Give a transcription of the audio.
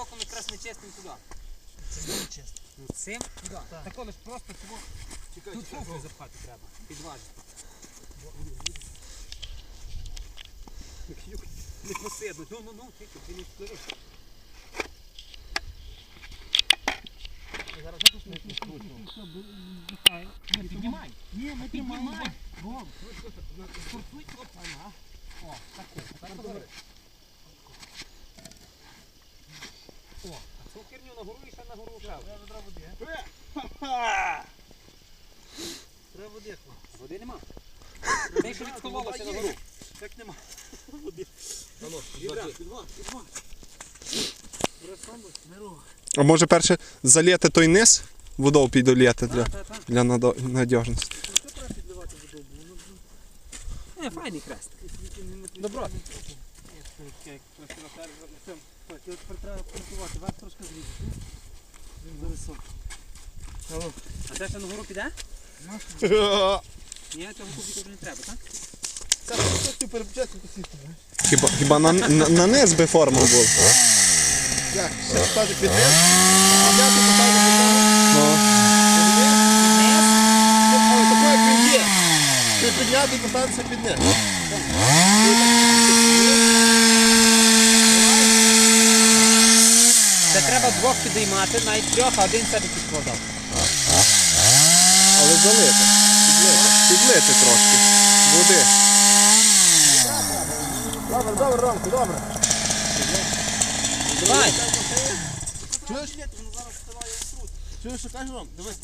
боком якраз не чистим туди. Це знову чисто. Ну, Цим? Так. Так лиш просто цього. Тут фуфли запхати треба. Підважити. Не посидно. Ну, ну, ну, тільки, ти не впливи. Зараз запусти. Не піднімай. Ні, не Піднімай. Бом. Спортуй, опа, на. О, так, о, так, добре. О, а цю херню на гору і ще на гору вкрав. Треба ведра води. Треба води. Води нема. Ти що відскололося на гору. Як нема. Підва. Беру. А може перше заліти той низ, водою підоліти для, для надіжності. Ну, що треба підливати? Воно ж Не, файний хрест. Добро. Так, його тепер треба понтувати. Вас трошки зрізати. Він зависок. А це ще на гору піде? Ні, цього кубіку вже не треба, так? Це ти перепочатку посісти. Хіба, хіба на, на, на низ би форма була? Як? Ще поставити під низ, підняти, поставити під низ. Ну, Але такий, як він є. Ти підняти і поставитися під низ. Це треба двох підіймати, навіть трьох, а один себе підкладав. але залити. Підлити. Підлити трошки. Води. Добре, добре, Ромку, добре. Давай. Чуєш? Чуєш, що каже Ром? Дивись,